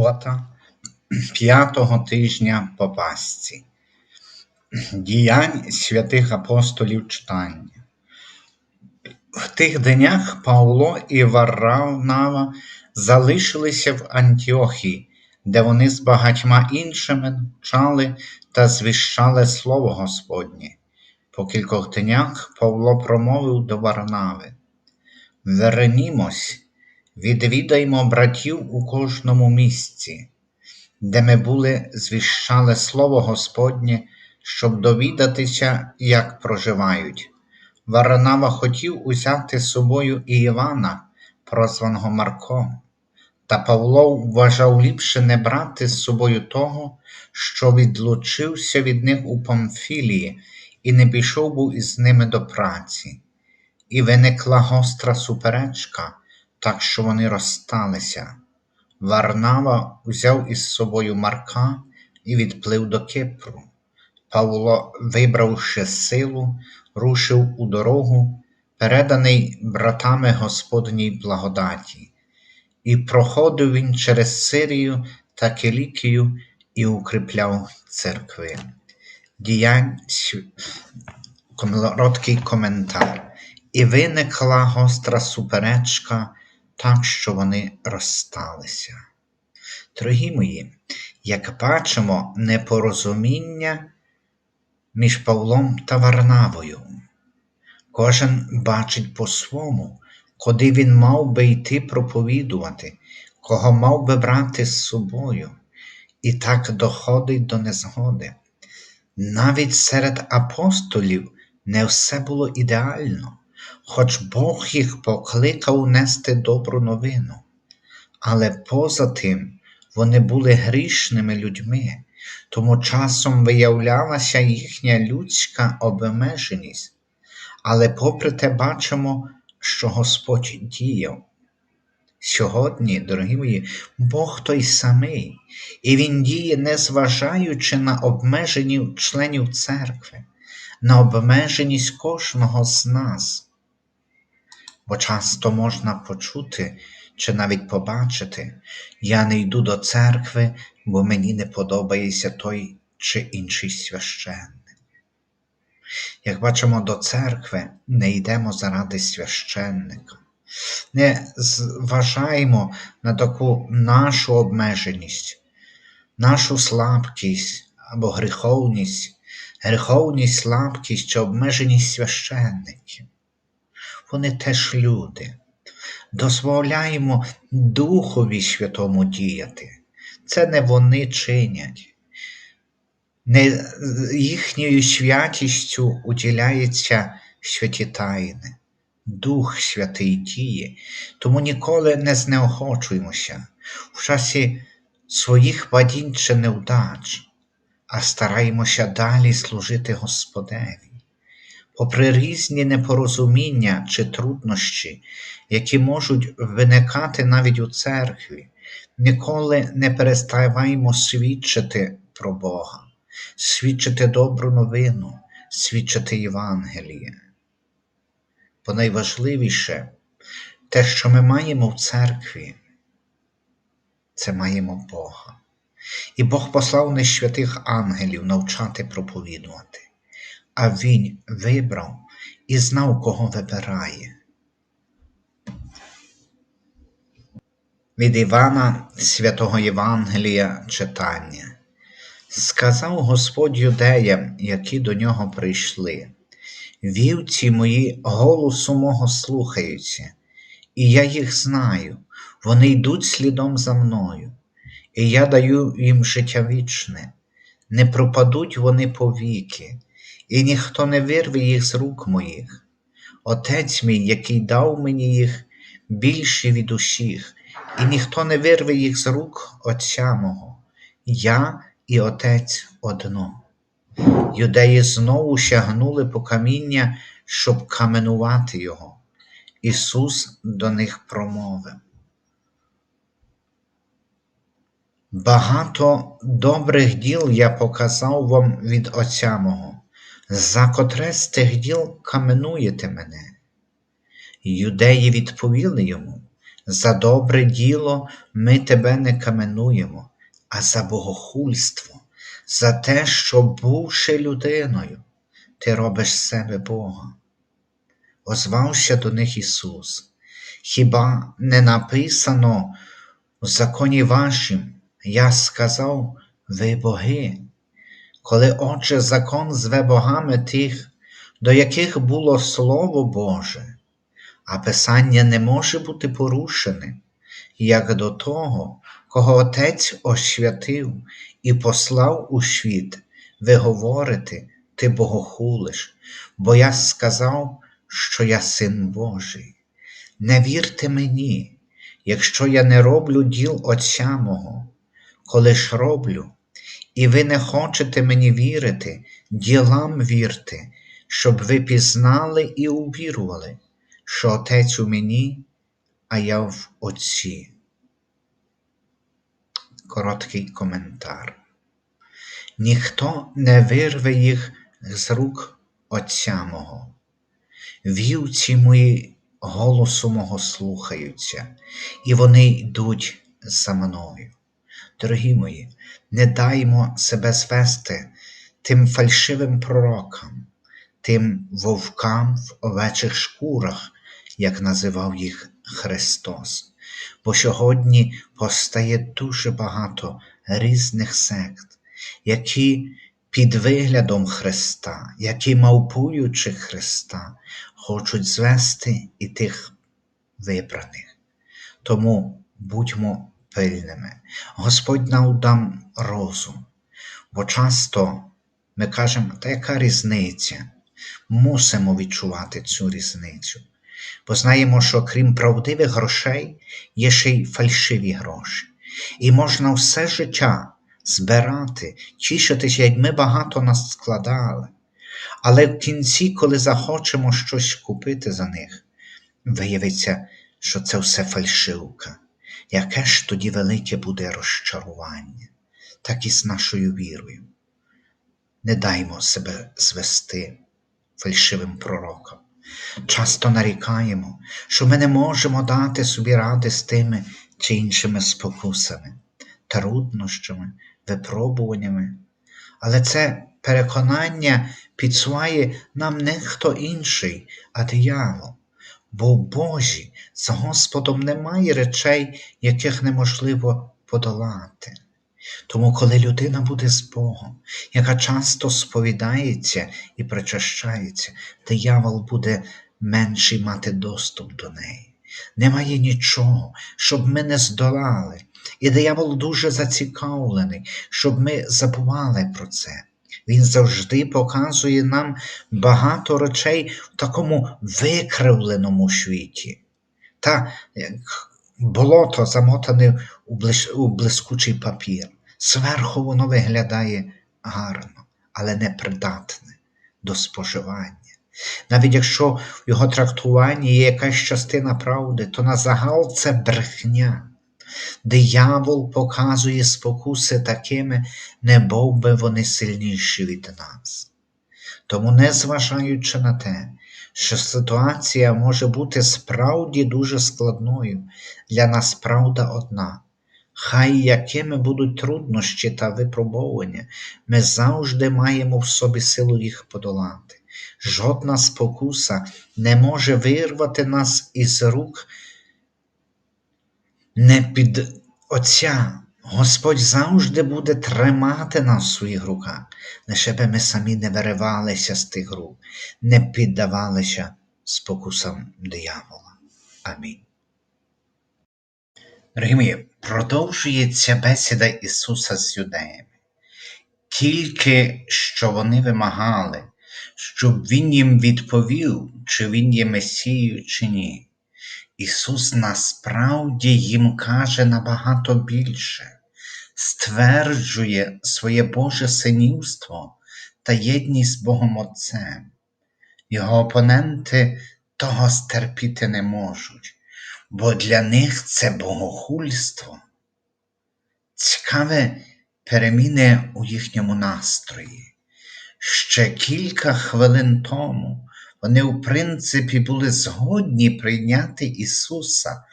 субота п'ятого тижня по Пасці. Діянь святих апостолів читання. В тих днях Павло і Варнава залишилися в Антіохії, де вони з багатьма іншими навчали та звіщали Слово Господнє. По кількох днях Павло промовив до Варнави: Вернімось, відвідаймо братів у кожному місці, де ми були, звіщали Слово Господнє, щоб довідатися, як проживають. Варнава хотів узяти з собою і Івана, прозваного Марком, та Павло вважав ліпше не брати з собою того, що відлучився від них у Памфілії і не пішов був із ними до праці. І виникла гостра суперечка, так що вони розсталися. Варнава взяв із собою Марка і відплив до Кипру. Павло, вибравши силу, рушив у дорогу, переданий братами Господній благодаті, і проходив він через Сирію та Килікію і укріпляв церкви. Діянь короткий коментар. І виникла гостра суперечка, так що вони розсталися. Дорогі мої, як бачимо, непорозуміння між Павлом та Варнавою. Кожен бачить по-свому, куди він мав би йти проповідувати, кого мав би брати з собою, і так доходить до незгоди. Навіть серед апостолів не все було ідеально, хоч Бог їх покликав нести добру новину. Але поза тим вони були грішними людьми, тому часом виявлялася їхня людська обмеженість. Але попри те бачимо, що Господь діяв. Сьогодні, дорогі мої, Бог той самий, і Він діє, незважаючи на обмежені членів церкви, на обмеженість кожного з нас. Бо часто можна почути чи навіть побачити, я не йду до церкви, бо мені не подобається той чи інший священник. Як бачимо, до церкви не йдемо заради священника. Не зважаємо на таку нашу обмеженість, нашу слабкість або гріховність, гріховність, слабкість чи обмеженість священників. Вони теж люди. Дозволяємо Духові Святому діяти. Це не вони чинять. Не їхньою святістю уділяється святі тайни. Дух Святий діє, тому ніколи не знеохочуємося в часі своїх падінь чи невдач, а стараємося далі служити Господеві. Попри різні непорозуміння чи труднощі, які можуть виникати навіть у церкві, ніколи не переставаємо свідчити про Бога, свідчити добру новину, свідчити Євангеліє. Бо найважливіше те, що ми маємо в церкві, це маємо Бога. І Бог послав не святих ангелів навчати проповідувати, а Він вибрав і знав, кого вибирає. Від Івана Святого Євангелія читання. Сказав Господь юдеям, які до нього прийшли. Вівці мої голосу мого слухаються, і я їх знаю, вони йдуть слідом за мною, і я даю їм життя вічне, не пропадуть вони повіки, і ніхто не вирве їх з рук моїх. Отець мій, який дав мені їх, більший від усіх, і ніхто не вирве їх з рук Отця мого, я і Отець одно. Юдеї знову щагнули по каміння, щоб каменувати його. Ісус до них промовив. Багато добрих діл я показав вам від Отця мого, за котре з тих діл каменуєте мене. Юдеї відповіли йому За добре діло ми тебе не каменуємо, а за богохульство, за те, що, бувши людиною, ти робиш себе Бога. Озвався до них Ісус. Хіба не написано в законі вашим, я сказав, ви боги? Коли Отже закон зве богами тих, до яких було Слово Боже, а Писання не може бути порушене, як до того, кого Отець освятив і послав у світ, ви говорите, ти богохулиш, бо я сказав, що я син Божий. Не вірте мені, якщо я не роблю діл Отця мого, коли ж роблю, і ви не хочете мені вірити, ділам вірте, щоб ви пізнали і увірували, що Отець у мені, а я в Отці. Короткий коментар. Ніхто не вирве їх з рук Отця мого. Вівці мої голосу мого слухаються, і вони йдуть за мною. Дорогі мої, не даймо себе звести тим фальшивим пророкам, тим вовкам в овечих шкурах, як називав їх Христос. Бо сьогодні постає дуже багато різних сект, які під виглядом Христа, які мавпуючи Христа, хочуть звести і тих вибраних. Тому будьмо пильними. Господь нам дам розум, бо часто ми кажемо, та яка різниця? Мусимо відчувати цю різницю, бо знаємо, що крім правдивих грошей є ще й фальшиві гроші, і можна все життя збирати, тішитися, як ми багато нас складали. Але в кінці, коли захочемо щось купити за них, виявиться, що це все фальшивка. Яке ж тоді велике буде розчарування, так і з нашою вірою. Не даймо себе звести фальшивим пророкам. Часто нарікаємо, що ми не можемо дати собі ради з тими чи іншими спокусами, труднощами, випробуваннями. Але це переконання підсуває нам не хто інший, а диявол. Бо в Божі з Господом немає речей, яких неможливо подолати. Тому, коли людина буде з Богом, яка часто сповідається і причащається, диявол буде менший мати доступ до неї. Немає нічого, щоб ми не здолали. І диявол дуже зацікавлений, щоб ми забували про це. Він завжди показує нам багато речей в такому викривленому світі. Та як болото замотане у, блис... у блискучий папір. Зверху воно виглядає гарно, але непридатне до споживання. Навіть якщо в його трактуванні є якась частина правди, то на загал це брехня. Диявол показує спокуси такими, не бов би вони сильніші від нас. Тому, незважаючи на те, що ситуація може бути справді дуже складною, для нас правда одна. Хай якими будуть труднощі та випробовування, ми завжди маємо в собі силу їх подолати. Жодна спокуса не може вирвати нас із рук не під Отця. Господь завжди буде тримати нас в своїх руках, лише би ми самі не виривалися з тих рук, не піддавалися спокусам диявола. Амінь. Дорогі мої, продовжується бесіда Ісуса з юдеями. Тільки що вони вимагали, щоб Він їм відповів, чи Він є Месією, чи ні. Ісус насправді їм каже набагато більше, стверджує своє Боже синівство та єдність з Богом Отцем. Його опоненти того стерпіти не можуть, бо для них це богохульство. Цікаве переміни у їхньому настрої. Ще кілька хвилин тому вони, в принципі, були згодні прийняти Ісуса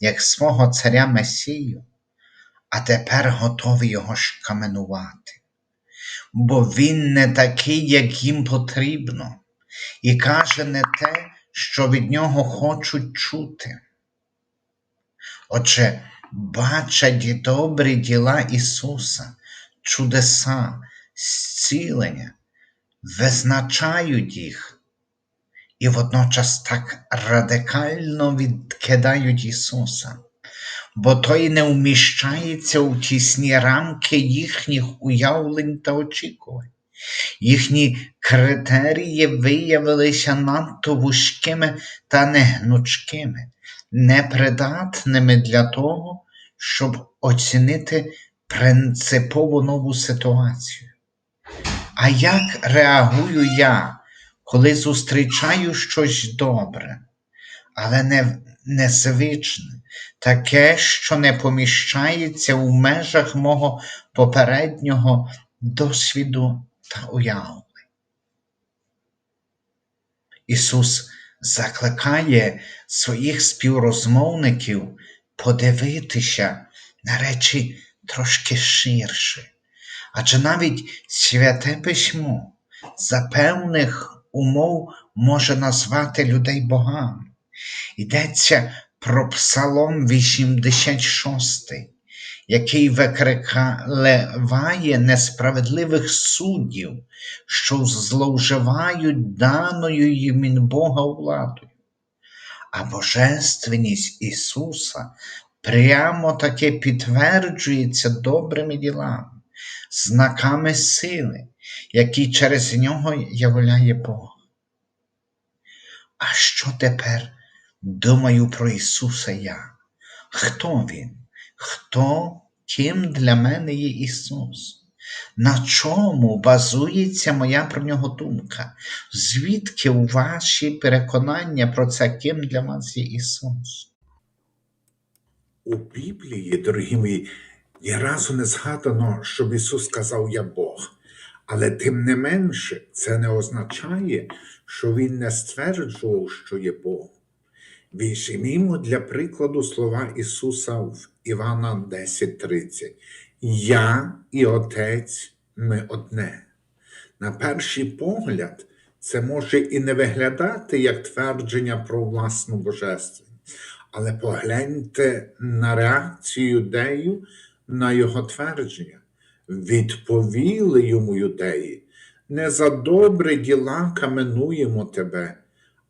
як свого царя Месію, а тепер готові його шкаменувати. Бо він не такий, як їм потрібно, і каже не те, що від нього хочуть чути. Отже, бачать добрі діла Ісуса, чудеса, зцілення, визначають їх і водночас так радикально відкидають Ісуса, бо Той не вміщається у тісні рамки їхніх уявлень та очікувань. Їхні критерії виявилися надто вузькими та негнучкими, непридатними для того, щоб оцінити принципово нову ситуацію. А як реагую я, коли зустрічаю щось добре, але не, незвичне, таке, що не поміщається у межах мого попереднього досвіду та уяви? Ісус закликає своїх співрозмовників подивитися на речі трошки ширше. Адже навіть святе письмо за певних умов може назвати людей богами. Йдеться про Псалом 86, який викриває несправедливих суддів, що зловживають даною їм Бога владою. А божественність Ісуса прямо таки підтверджується добрими ділами, знаками сили, які через нього являє Бог. А що тепер думаю про Ісуса я? Хто Він? Хто ким для мене є Ісус? На чому базується моя про нього думка? Звідки ваші переконання про це, ким для вас є Ісус? У Біблії, дорогі мої, ні разу не згадано, щоб Ісус сказав Я Бог. Але тим не менше, це не означає, що Він не стверджував, що є Бог. Візьмімо для прикладу слова Ісуса в Івана 10:30. Я і Отець ми одне. На перший погляд, це може і не виглядати як твердження про власну божественність. Але погляньте на реакцію юдею на його твердження. Відповіли йому юдеї, не за добрі діла каменуємо тебе,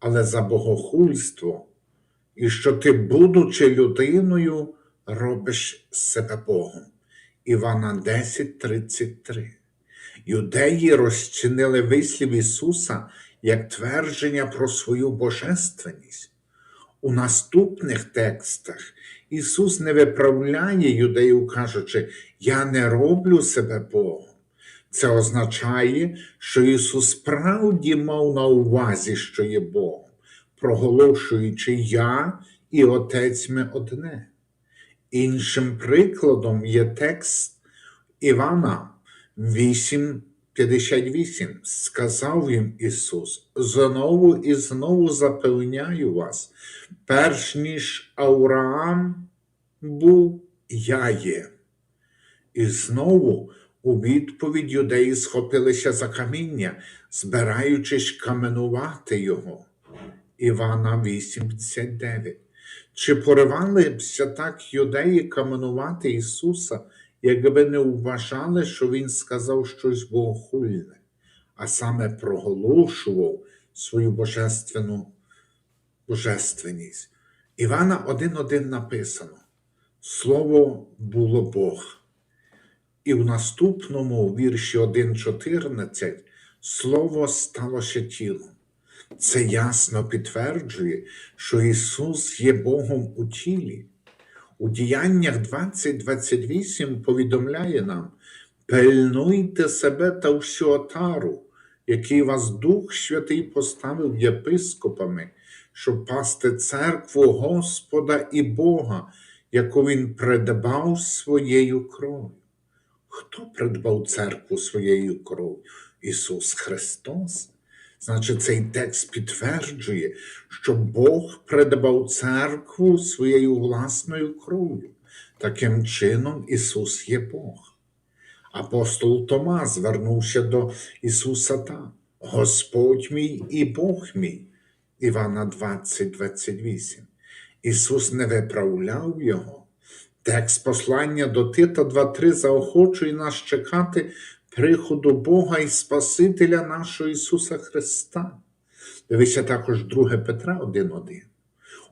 але за богохульство, і що ти, будучи людиною, робиш себе Богом. Івана 10:33. Юдеї розчинили вислів Ісуса як твердження про свою божественність. У наступних текстах Ісус не виправляє юдеїв, кажучи, Я не роблю себе Богом. Це означає, що Ісус справді мав на увазі, що є Богом, проголошуючи Я і Отець ми одне. Іншим прикладом є текст Івана 8:58. Сказав їм Ісус: знову і знову запевняю вас, перш ніж Авраам був, я є. І знову у відповідь юдеї схопилися за каміння, збираючись каменувати його. Івана 8:59. Чи поривалися так юдеї каменувати Ісуса, якби не вважали, що Він сказав щось богохульне, а саме проголошував свою божественну божественність? Івана 1.1 написано: Слово було Бог. І в наступному вірші 1.14 Слово сталося тілом. Це ясно підтверджує, що Ісус є Богом у тілі. У діяннях 20.28 повідомляє нам: пильнуйте себе та всю отару, який вас Дух Святий поставив єпископами, щоб пасти церкву Господа і Бога, яку Він придбав своєю кров'ю. Хто придбав церкву своєю кров'ю? Ісус Христос. Значить, цей текст підтверджує, що Бог придбав церкву своєю власною кров'ю. Таким чином, Ісус є Бог. Апостол Тома звернувся до Ісуса так: Господь мій і Бог мій. Івана 20, 28. Ісус не виправляв його. Текст послання до Тита 2.3 заохочує нас чекати приходу Бога і Спасителя нашого Ісуса Христа. Дивися також 2 Петра 1.1.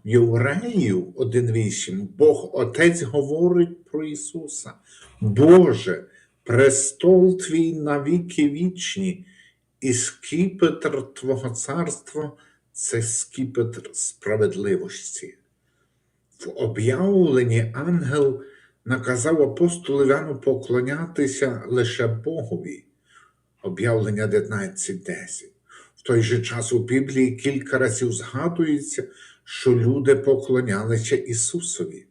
У Євреїв 1.8 Бог Отець говорить про Ісуса. Боже, престол Твій навіки вічні, і скіпетр Твого царства це скіпетр справедливості. В об'явленні ангел наказав апостолу поклонятися лише Богові. Об'явлення 19.10. В той же час у Біблії кілька разів згадується, що люди поклонялися Ісусові.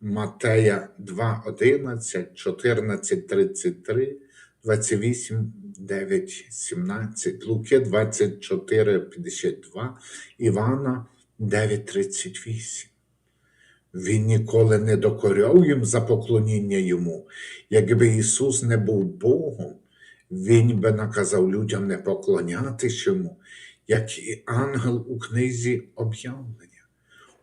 Матея 2.11, 14.33, 28, 9, 17, Луки 24, 52, Івана 9.38. Він ніколи не докоряв їм за поклоніння йому. Якби Ісус не був Богом, Він би наказав людям не поклонятися йому, як і ангел у книзі об'явлення.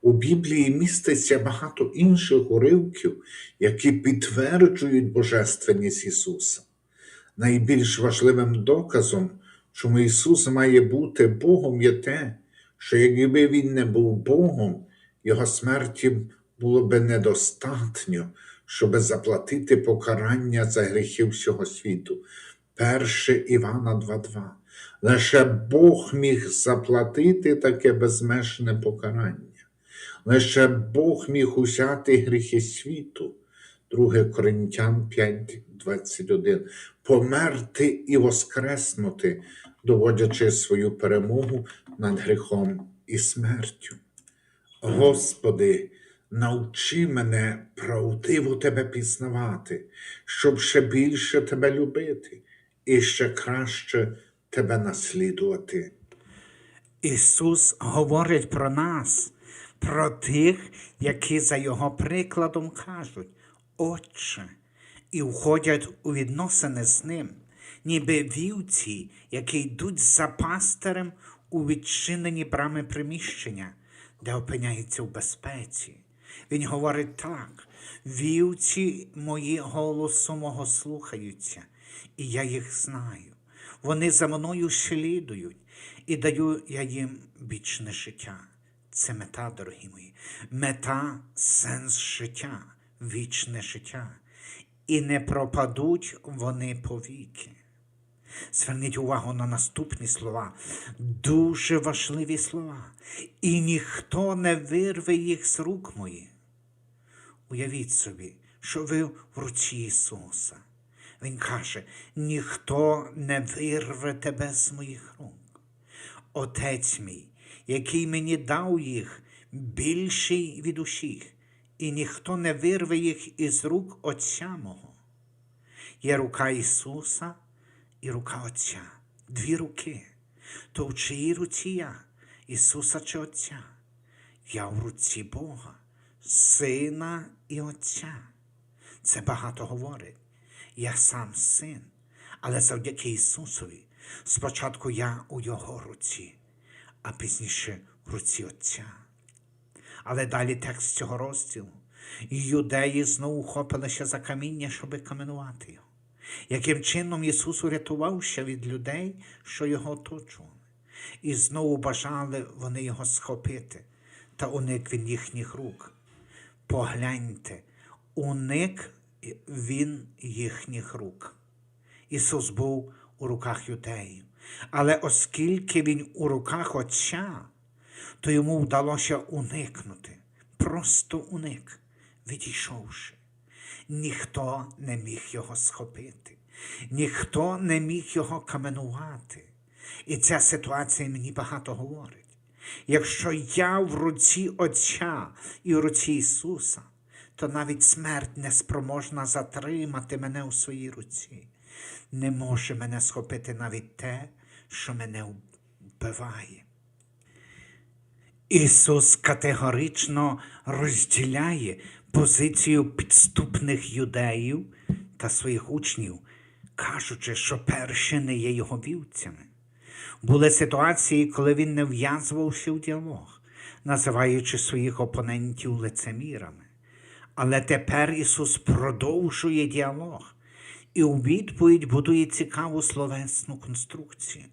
У Біблії міститься багато інших уривків, які підтверджують Божественність Ісуса. Найбільш важливим доказом, чому Ісус має бути Богом, є те, що якби Він не був Богом, Його смерті було би недостатньо, щоб заплатити покарання за гріхи всього світу. 1 Івана 2.2. Лише Бог міг заплатити таке безмежне покарання. Лише Бог міг узяти гріхи світу. 2 Коринтян 5.21. Померти і воскреснути, доводячи свою перемогу над гріхом і смертю. Господи, навчи мене правдиво Тебе пізнавати, щоб ще більше Тебе любити і ще краще Тебе наслідувати. Ісус говорить про нас, про тих, які за Його прикладом кажуть, Отче, і входять у відносини з Ним, ніби вівці, які йдуть за пастирем у відчинені брами приміщення, де опиняються в безпеці. Він говорить так: вівці мої голосу мого слухаються, і я їх знаю. Вони за мною слідують, і даю я їм вічне життя. Це мета, дорогі мої, мета сенс життя, вічне життя. І не пропадуть вони повіки. Зверніть увагу на наступні слова, дуже важливі слова, і ніхто не вирве їх з рук моїх. Уявіть собі, що ви в руці Ісуса. Він каже: ніхто не вирве тебе з моїх рук. Отець мій, який мені дав їх, більший від усіх, і ніхто не вирве їх із рук Отця мого. Є рука Ісуса і рука Отця, дві руки. То в чиїй руці я, Ісуса чи Отця? Я в руці Бога, Сина і Отця. Це багато говорить. Я сам син, але завдяки Ісусові спочатку я у Його руці, а пізніше в руці Отця. Але далі текст цього розділу. Юдеї знову хопилися за каміння, щоби каменувати його. Яким чином Ісус урятувався від людей, що його оточували, і знову бажали вони його схопити, та уник він їхніх рук. Погляньте, уник він їхніх рук. Ісус був у руках юдеїв, але оскільки Він у руках Отця, то йому вдалося уникнути, просто уник, відійшовши. Ніхто не міг його схопити, ніхто не міг його каменувати. І ця ситуація мені багато говорить. Якщо я в руці Отця і в руці Ісуса, то навіть смерть не спроможна затримати мене у своїй руці. Не може мене схопити навіть те, що мене вбиває. Ісус категорично розділяє позицію підступних юдеїв та своїх учнів, кажучи, що перші не є його вівцями. Були ситуації, коли він не в'язувався в діалог, називаючи своїх опонентів лицемірами. Але тепер Ісус продовжує діалог і у відповідь будує цікаву словесну конструкцію.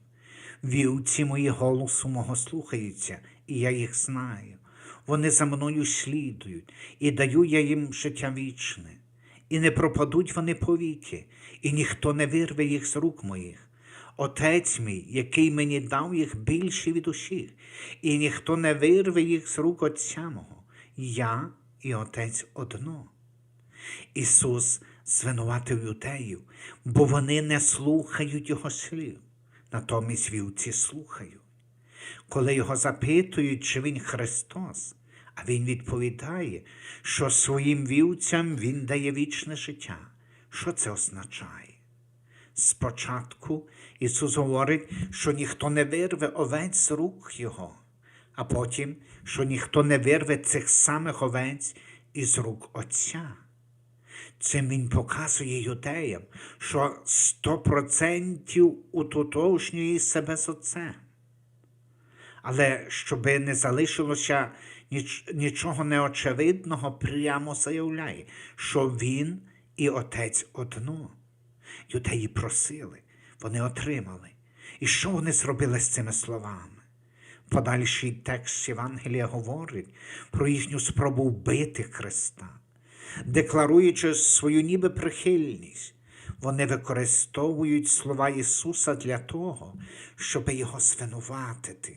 Вівці мої голосу мого слухаються, і я їх знаю. Вони за мною слідують, і даю я їм життя вічне. І не пропадуть вони повіки, і ніхто не вирве їх з рук моїх. Отець мій, який мені дав їх більше від усіх, і ніхто не вирве їх з рук Отця мого. Я і Отець одно. Ісус звинуватив юдеїв, бо вони не слухають Його слів, натомість вівці слухають. Коли його запитують, чи він Христос, а він відповідає, що своїм вівцям він дає вічне життя. Що це означає? Спочатку Ісус говорить, що ніхто не вирве овець з рук Його, а потім, що ніхто не вирве цих самих овець із рук Отця. Цим він показує юдеям, що сто процентів утотожнює себе з Отцем. Але щоби не залишилося ніч, нічого неочевидного, прямо заявляє, що він і отець одно. Юдеї просили, вони отримали. І що вони зробили з цими словами? Подальший текст Євангелія говорить про їхню спробу вбити Христа, декларуючи свою ніби прихильність. Вони використовують слова Ісуса для того, щоб його звинуватити.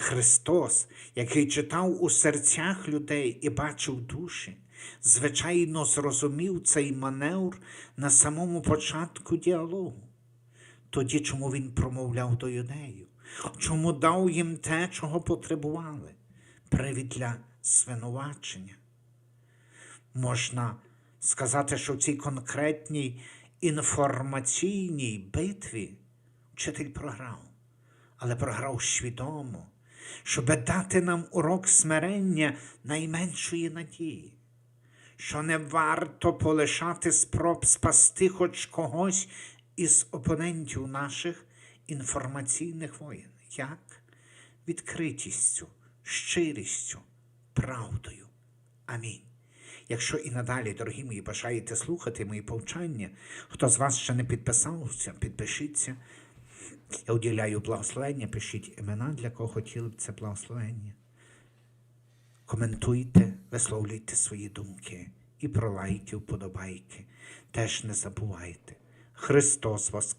Христос, який читав у серцях людей і бачив душі, звичайно зрозумів цей маневр на самому початку діалогу. Тоді чому він промовляв до юдеїв? Чому дав їм те, чого потребували? Привід для звинувачення. Можна сказати, що в цій конкретній інформаційній битві вчитель програв, але програв свідомо, щоб дати нам урок смирення найменшої надії, що не варто полишати спроб спасти хоч когось із опонентів наших інформаційних воєн. Як? Відкритістю, щирістю, правдою. Амінь. Якщо і надалі, дорогі мої, бажаєте слухати мої повчання, хто з вас ще не підписався, підпишіться. Я уділяю благословення, пишіть імена, для кого хотіли б це благословення. Коментуйте, висловлюйте свої думки і про лайки, вподобайки. Теж не забувайте. Христос Воскрес!